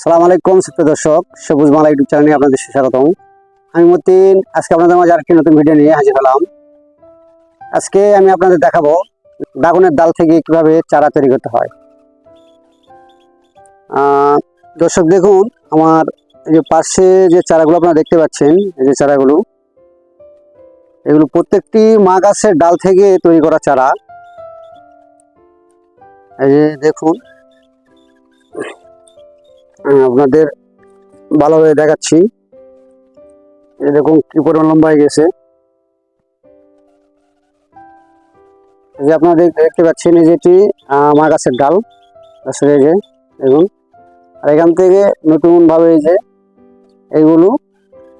সালাম আলাইকুম, সুপ্রিয় দর্শক। সবুজ মালা ইউটিউব চ্যানেলে আপনাদের স্বাগতম। আমি মতিন, আজকে আপনাদের মাঝে আরেকটি নতুন ভিডিও নিয়ে হাজির হলাম। আজকে আমি আপনাদের দেখাবো ড্রাগনের ডাল থেকে কীভাবে চারা তৈরি করতে হয়। দর্শক দেখুন, আমার এই যে পাশে যে চারাগুলো আপনারা দেখতে পাচ্ছেন, এই যে চারাগুলো, এগুলো প্রত্যেকটি মা গাছের ডাল থেকে তৈরি করা চারা। এই যে দেখুন আপনাদের ভালোভাবে দেখাচ্ছি। এরকম কি পরিমাণ লম্বা হয়ে গেছে? যে আপনারা দেখ- দেখতে পাচ্ছেন, এই যেটি আমার গাছের ডাল। এই যে, দেখুন। আর এখান থেকে নতুন ভাবে এই যে এইগুলো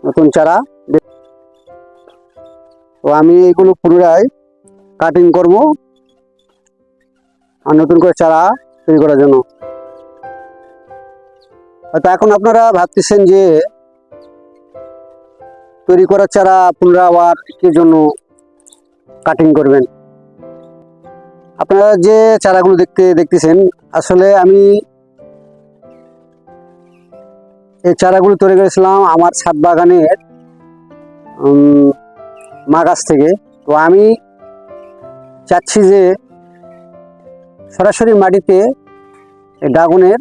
নতুন চারা তো আমি এইগুলো পুনরায় কাটিং করব। আর নতুন করে চারা তৈরি করার জন্য। হয়তো এখন আপনারা ভাবতেছেন যে তৈরি করা চারা পুনরা আবার কি জন্য কাটিং করবেন? আপনারা যে চারাগুলো দেখতে দেখতেছেন, আসলে আমি এই চারাগুলো তৈরি করেছিলাম আমার ছাদ বাগানের মা গাছ থেকে। তো আমি চাচ্ছি যে সরাসরি মাটিতে ড্রাগনের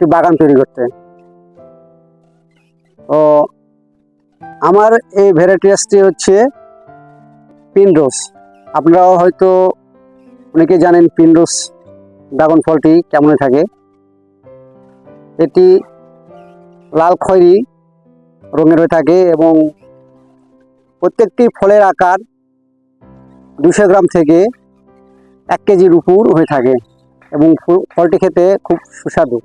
একটি বাগান তৈরি করতে। তো আমার এই ভ্যারাইটিসটি হচ্ছে পিনরোস আপনারাও হয়তো অনেকে জানেন পিনরোস ড্রাগন ফলটি কেমন থাকে। এটি লাল খয়েরি রঙের হয়ে থাকে এবং প্রত্যেকটি ফলের আকার দুশো গ্রাম থেকে এক কেজির উপর হয়ে থাকে এবং ফল- ফলটি খেতে খুব সুস্বাদু।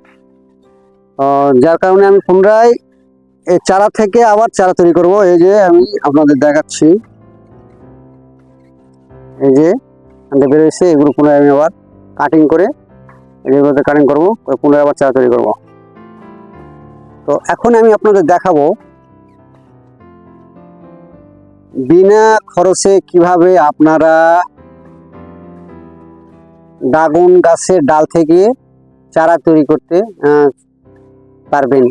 যার কারণে আমি পুনরায় এই চারা থেকে আবার চারা তৈরি করব। এই যে আমি আপনাদের দেখাচ্ছি। এই যে বেরোয়েছে এগুলো পুনরায় আমি আবার কাটিং করে এগুলোতে কাটিং করব, করে পুনরায় আবার চারা তৈরি করব। তো এখন আমি আপনাদের দেখাবো বিনা খরচে কীভাবে আপনারা ড্রাগন গাছের ডাল থেকে চারা তৈরি করতে পারবেন।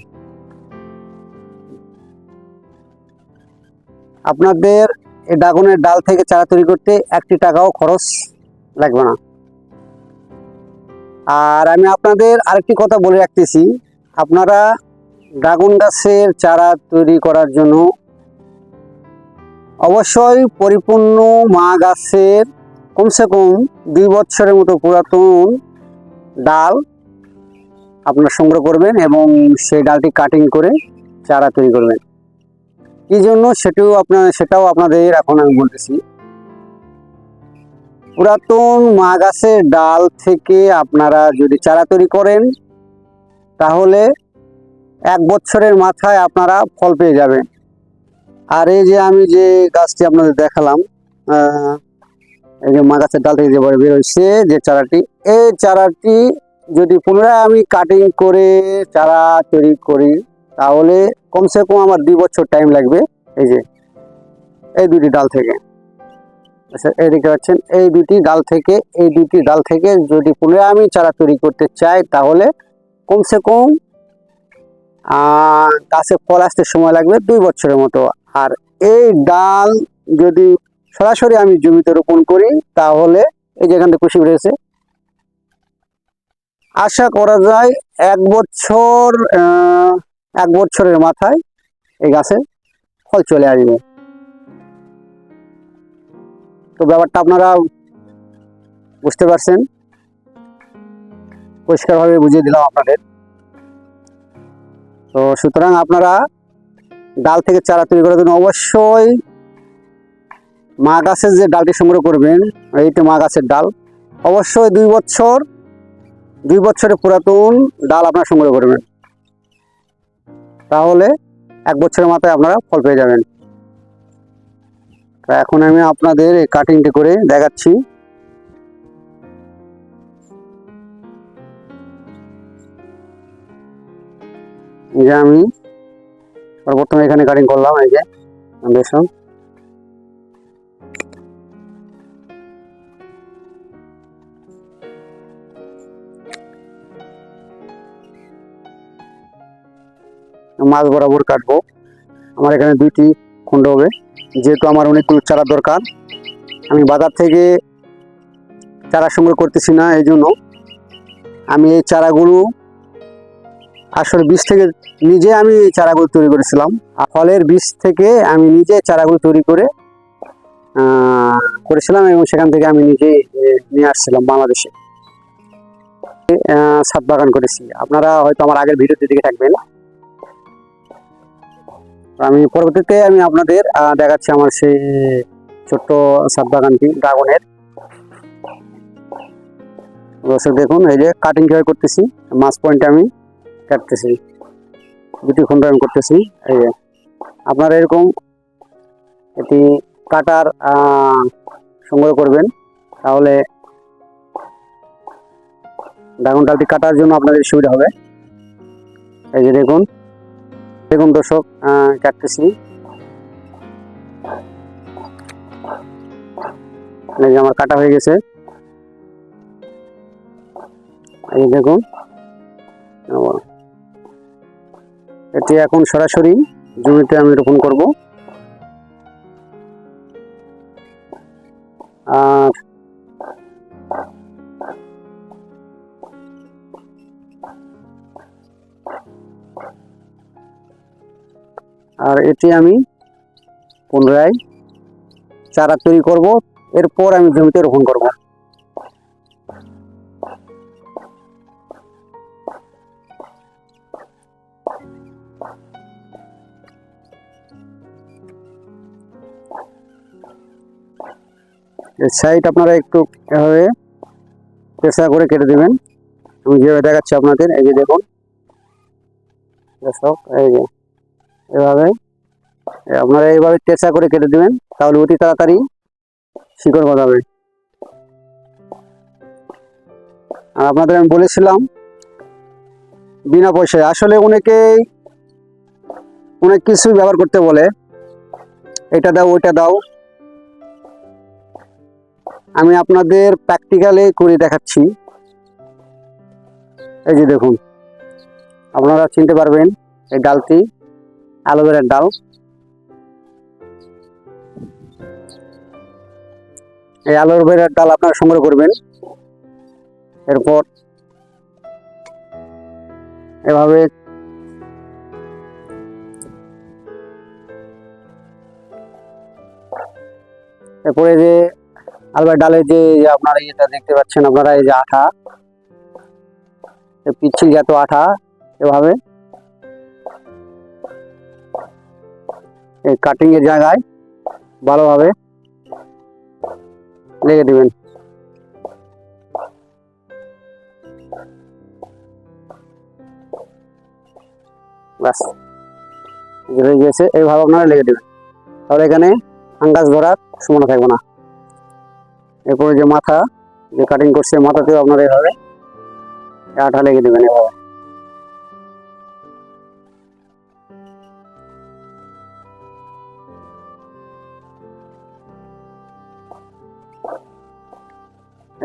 আপনাদের এই ড্রাগনের ডাল থেকে চারা তৈরি করতে একটি টাকাও খরচ লাগবে না। আর আমি আপনাদের আরেকটি কথা বলে রাখতেছি, আপনারা ড্রাগন গাছের চারা তৈরি করার জন্য অবশ্যই পরিপূর্ণ মা গাছের কমসে কম দুই বছরের মতো পুরাতন ডাল আপনারা সংগ্রহ করবেন এবং সেই ডালটি কাটিং করে চারা তৈরি করবেন। কি জন্য? সেটিও আপনার, সেটাও আপনাদের এখন আমি বলতেছি। পুরাতন মা গাছের ডাল থেকে আপনারা যদি চারা তৈরি করেন, তাহলে এক বছরের মাথায় আপনারা ফল পেয়ে যাবেন। আর এই যে আমি যে গাছটি আপনাদের দেখালাম এই যে মা গাছের ডাল থেকে যে বের হয়েছে, যে চারাটি, এই চারাটি যদি পুনরায় আমি কাটিং করে চারা তৈরি করি, তাহলে কমসে কম আমার দুই বছর টাইম লাগবে। এই যে, এই দুটি ডাল থেকে। আচ্ছা এই দেখতে পাচ্ছেন, এই দুটি ডাল থেকে, এই দুটি ডাল থেকে যদি পুনরায় আমি চারা তৈরি করতে চাই, তাহলে কমসে কম গাছে ফল আসতে সময় লাগবে দুই বছরের মতো। আর এই ডাল যদি সরাসরি আমি জমিতে রোপণ করি, তাহলে এই যেখান থেকে কুশি রয়েছে আশা করা যায় এক বছর এক বছরের মাথায় এই গাছে ফল চলে আসবে। তো ব্যাপারটা আপনারা বুঝতে পারছেন। পরিষ্কারভাবে বুঝিয়ে দিলাম আপনাদের। তো সুতরাং আপনারা ডাল থেকে চারা তৈরি করার জন্য অবশ্যই মা গাছের যে ডালটি সংগ্রহ করবেন, এইটা মা গাছের ডাল। অবশ্যই দুই বছর দুই বছরের পুরাতন ডাল আপনারা সংগ্রহ করবেন। তাহলে এক বছরের মাথায় আপনারা ফল পেয়ে যাবেন। তো এখন আমি আপনাদের এই কাটিংটি করে দেখাচ্ছি। যে আমি প্রথমে এখানে কাটিং করলাম, এই যে দেখুন মাছ বরাবর কাটবো। আমার এখানে দুইটি কুণ্ড হবে। যেহেতু আমার অনেকগুলো চারা দরকার আমি বাজার থেকে চারা সংগ্রহ করতেছি না এই জন্য আমি এই চারাগুলো আসলে বীজ থেকে নিজে আমি এই চারাগুলো তৈরি করেছিলাম। আর ফলের বীজ থেকে আমি নিজে চারাগুলো তৈরি করে করেছিলাম এবং সেখান থেকে আমি নিজেই এ, নিয়ে আসছিলাম বাংলাদেশে। ছাদ বাগান করেছি। আপনারা হয়তো আমার আগের ভিডিওতে দিকে থাকবেন। আমি পরবর্তীতে আমি আপনাদের দেখাচ্ছি আমার সেই ছোট্ট ছাদ বাগানটি ড্রাগনের দেখুন, এই যে কাটিং কীভাবে করতেছি, মাছ পয়েন্টে আমি কাটতেছি, দুটি খন্ড আমি করতেছি, এই যে। আপনারা এরকম এটি কাটার সংগ্রহ করবেন, তাহলে ড্রাগন ডালটি কাটার জন্য আপনাদের সুবিধা হবে। এই যে দেখুন দেখুন দর্শক কাটতেছি। আমার কাটা হয়ে গেছে। এই দেখুন এটি এখন সরাসরি জমিতে আমি রোপণ করব। আর এটি আমি পুনরায় চারা তৈরি করব। এরপর আমি জমিতে রোপণ করব। সাইড আপনারা একটু এভাবে পেশা করে কেটে দেবেন। আমি যেভাবে দেখাচ্ছি আপনাদের, এই যে দেখুন। এই যে এভাবে আপনারা এইভাবে চেষ্টা করে কেটে দেবেন, তাহলে অতি তাড়াতাড়ি শিকড় গজাবে আর আপনাদের আমি বলেছিলাম, বিনা পয়সায়। আসলে অনেকেই, অনেক কিছুই ব্যবহার করতে বলে, এটা দাও, ওইটা দাও। আমি আপনাদের প্র্যাকটিক্যালে করে দেখাচ্ছি। এই যে দেখুন, আপনারা চিনতে পারবেন, এই ডালটি অ্যালোভেরার ডাল। এই অ্যালোভেরার ডাল আপনারা সংগ্রহ করবেন। এরপর এভাবে এরপরে যে আলবার ডালে যে আপনারা এটা দেখতে পাচ্ছেন আপনারা, এই যে আঠা পিচ্ছিল জাত আঠা, এভাবে এই কাটিং এর জায়গায় ভালোভাবে লেগে দিবেন। ব্যাস হয়ে গেছে এইভাবে আপনারা লেগে দেবেন। তাহলে এখানে আঙ্গাস ধরার সময় থাকবে না। এরপরে যে মাথা, যে কাটিং করছে, মাথাতেও আপনারা এভাবে আঠা লেগে দেবেন এভাবে।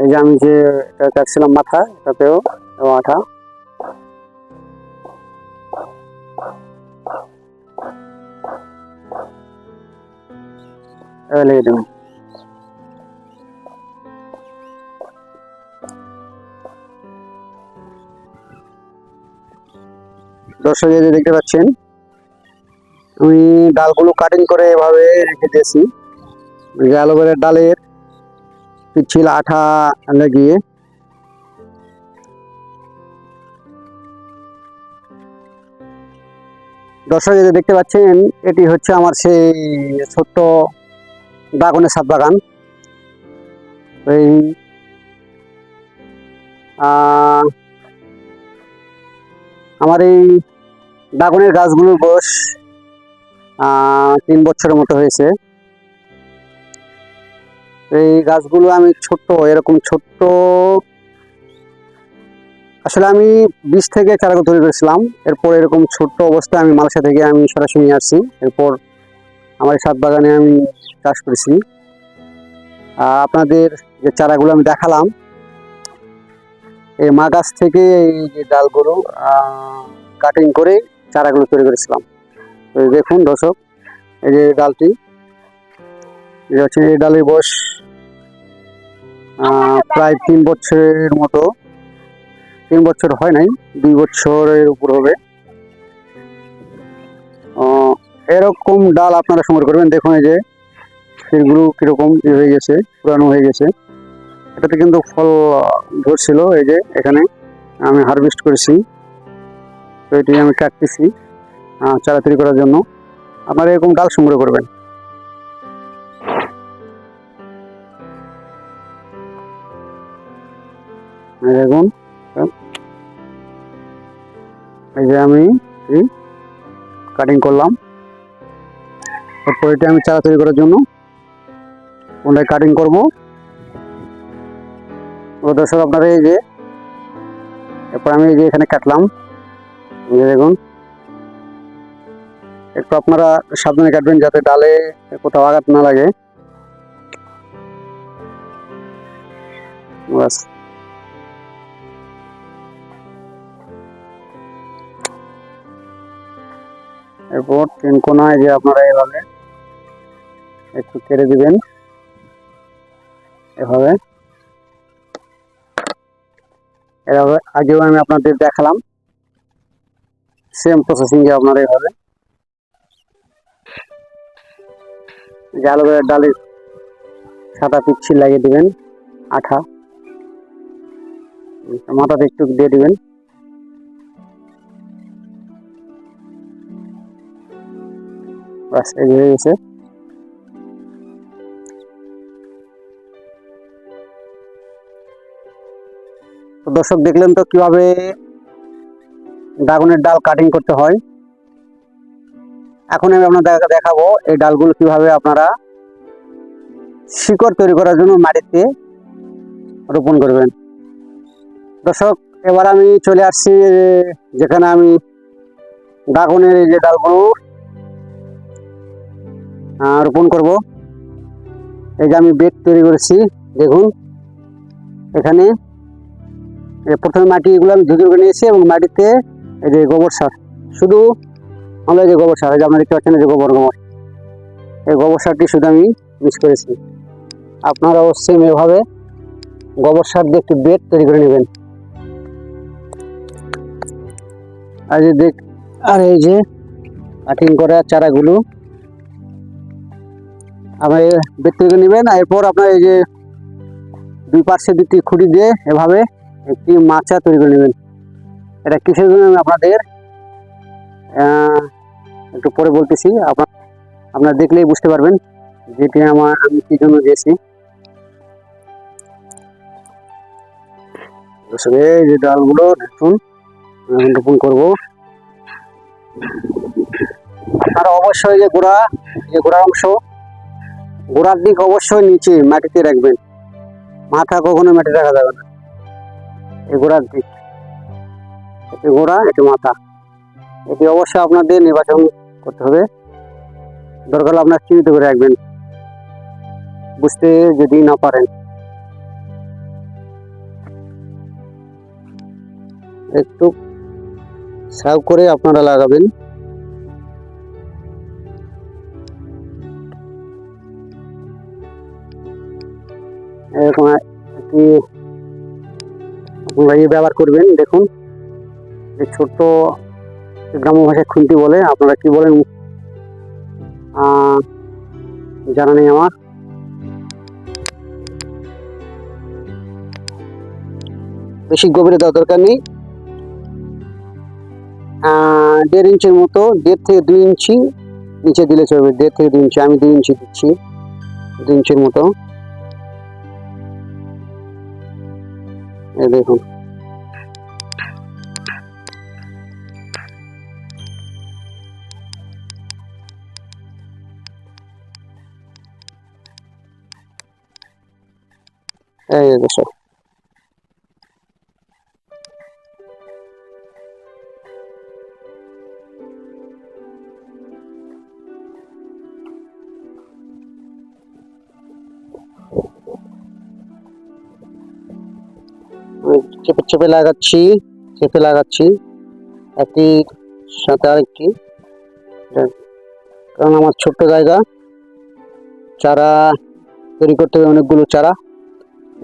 এই যে আমি যে এটা কাটছিলাম মাথা, এটাতেও এভাবে লেগে দেবেন দর্শক, এই যে দেখতে পাচ্ছেন, আমি ডালগুলো কাটিং করে এভাবে রেখে দিয়েছি। অ্যালোভেরার ডালের আঠা লাগিয়ে দর্শক যে দেখতে পাচ্ছেন এটি হচ্ছে আমার সেই ছোট্ট ড্রাগনের ছাদ বাগান এই আমার এই ড্রাগনের গাছগুলোর বয়স তিন বছরের মতো হয়েছে এই গাছগুলো আমি ছোট্ট, এরকম ছোট্ট। আসলে আমি বীজ থেকে চারাগুলো তৈরি করেছিলাম এরপর এরকম ছোট্ট অবস্থায় আমি মালয়েশিয়া থেকে আমি সরাসরি নিয়ে আসছি। এরপর আমার ছাদ বাগানে আমি চাষ করেছি। আপনাদের যে চারাগুলো আমি দেখালাম, এই মা গাছ থেকে এই যে ডালগুলো কাটিং করে চারাগুলো তৈরি করেছিলাম। দেখুন দর্শক, এই যে ডালটি। এই হচ্ছে এই ডালের বয়স প্রায় তিন বছরের মতো। তিন বছর হয় নাই দুই বছরের উপর হবে। এরকম ডাল আপনারা সংগ্রহ করবেন। দেখুন এই যে সেগুলো কীরকম হয়ে গেছে পুরানো হয়ে গেছে। এটাতে কিন্তু ফল ধরছিল এই যে এখানে আমি হারভেস্ট করেছি। তো এটি আমি কাটতেছি চারা তৈরি করার জন্য। আপনারা এরকম ডাল সংগ্রহ করবেন। দেখুন এই যে আমি কাটিং করলাম। তারপর এটা আমি চারা তৈরি করার জন্য কোনটায় কাটিং করব। ও দর্শক, আপনারা এই যে, এরপর আমি এই যে এখানে কাটলাম। দেখুন। একটু আপনারা সাবধানে কাটবেন যাতে ডালে কোথাও আঘাত না লাগে। বাস। এরপর তিন কোনায় যে আপনারা এভাবে একটু কেটে দিবেন। এভাবে। এভাবে আগেও আমি আপনাদের দেখালাম। সেম প্রসেসিং এ আপনারা এভাবে। জালো করে ডালের সাদা পিচ্ছি লাগিয়ে দিবেন, আঠা। মাথাতে একটু দিয়ে দিবেন। বাস এই গেছে। তো দর্শক দেখলেন তো কীভাবে ড্রাগনের ডাল কাটিং করতে হয়। এখন আমি আপনাদের দেখাবো এই ডালগুলো কীভাবে আপনারা শিকড় তৈরি করার জন্য মাটিতে রোপণ করবেন। দর্শক, এবার আমি চলে আসছি, যেখানে আমি ড্রাগনের যে ডালগুলো রোপণ করব? এই যে আমি বেড তৈরি করেছি, দেখুন। এখানে প্রথমে মাটি এগুলো আমি ধুয়ে করে নিয়েছি এবং মাটিতে এই যে গোবর সার। শুধু আমরা যে গোবর সার, এই যে আপনারা দেখতে পাচ্ছেন যে গোবর গোবর। এই গোবর সারটি শুধু আমি মিক্স করেছি। আপনারাও সেম এভাবে গোবর সার দিয়ে একটি বেড তৈরি করে নেবেন। আর যে দেখ আর এই যে কাটিং করা চারাগুলো আপনার বেড থেকে নেবেন আর এরপর আপনার এই যে দুই পাশে দুটি খুঁটি দিয়ে এভাবে একটি মাচা তৈরি করে নেবেন। এটা কিসের জন্য আপনাদের একটু পরে বলতেছি। আপনার আপনারা দেখলেই বুঝতে পারবেন যেটি আমার, আমি কি জন্য দিয়েছি। যে ডালগুলো দেখুন রোপণ করব। আপনারা অবশ্যই যে গোড়া, যে গোড়ার অংশ গোড়ার দিক অবশ্যই নিচে মাটিতে রাখবেন। মাথা কখনো মাটি রাখা যাবে না। এই গোড়ার দিক। এটি গোড়া এটি মাথা। এটি অবশ্যই আপনাদের নির্বাচন করতে হবে। দরকার আপনার চিহ্নিত করে রাখবেন। বুঝতে যদি না পারেন। একটু সার্ভ করে আপনারা লাগাবেন। এরকম একটি আপনারা ইয়ে ব্যবহার করবেন, দেখুন। যে ছোট্ট গ্রাম্য ভাষায় খুন্তি বলে, আপনারা কি বলেন? জানা নেই আমার। বেশি গভীরে দেওয়ার দরকার নেই। দেড় ইঞ্চির মতো, দেড় থেকে দুই ইঞ্চি নিচে দিলে চলবে। দেড় থেকে দুই ইঞ্চি, আমি দুই ইঞ্চি দিচ্ছি। দুই ইঞ্চির মতো। এই দেখুন এই যে দর্শক আমি চেপে চেপে লাগাচ্ছি চেপে লাগাচ্ছি। একটি সাথে আরেকটি। কারণ আমার ছোট্ট জায়গা। চারা তৈরি করতে হবে অনেকগুলো চারা।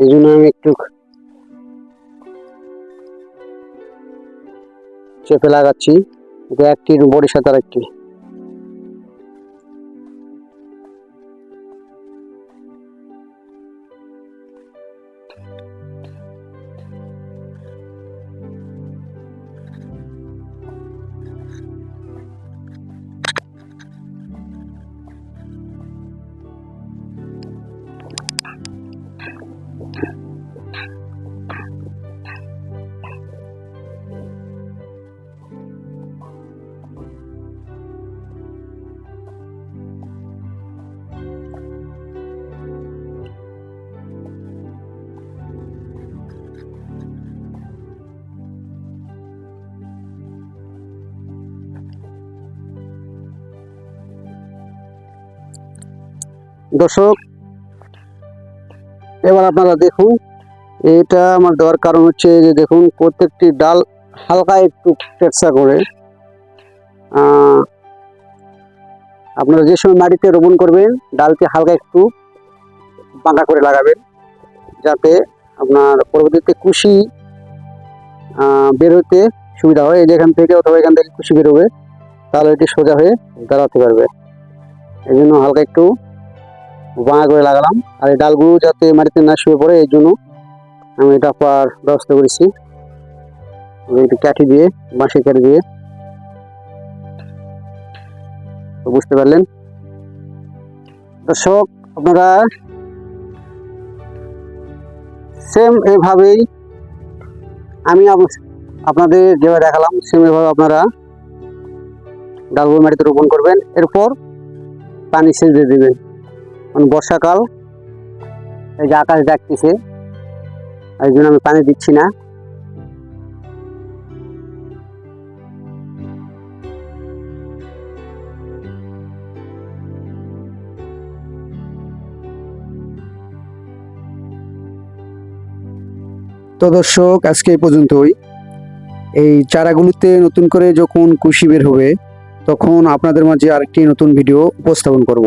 এই জন্য আমি একটু চেপে লাগাচ্ছি। এটা একটি বডির সাথে আরেকটি দর্শক এবার আপনারা দেখুন এটা আমার দেওয়ার কারণ হচ্ছে যে দেখুন প্রত্যেকটি ডাল হালকা একটু টেক্সা করে। আপনারা যে সময় মাটিতে রোপণ করবেন ডালকে হালকা একটু বাঁকা করে লাগাবেন যাতে আপনার পরবর্তীতে কুশি আহ, বের হতে সুবিধা হয়। এই যে এখান থেকে অথবা এখান থেকে কুশি বেরোবে তাহলে এটি সোজা হয়ে দাঁড়াতে পারবে। এই জন্য হালকা একটু বাঁকা করে লাগালাম। আর এই ডালগুলো যাতে মাটিতে না শুয়ে পড়ে, এই জন্য আমি এটা পার ব্যবস্থা করেছি। একটু কাঠি দিয়ে বাঁশি কাঠি দিয়ে। বুঝতে পারলেন? দর্শক, আপনারা সেম এভাবেই আমি আপনাদের যেভাবে দেখালাম সেম এভাবে আপনারা ডালগুলো মাটিতে রোপণ করবেন। এরপর পানি সেচ দিয়ে দেবেন। বর্ষাকাল, এই যে আকাশ ডাকতেছে এই জন্য আমি পানি দিচ্ছি না। তো দর্শক, আজকে এই পর্যন্তই। এই চারাগুলোতে নতুন করে যখন কুশি বের হবে, তখন আপনাদের মাঝে আরেকটি নতুন ভিডিও উপস্থাপন করব।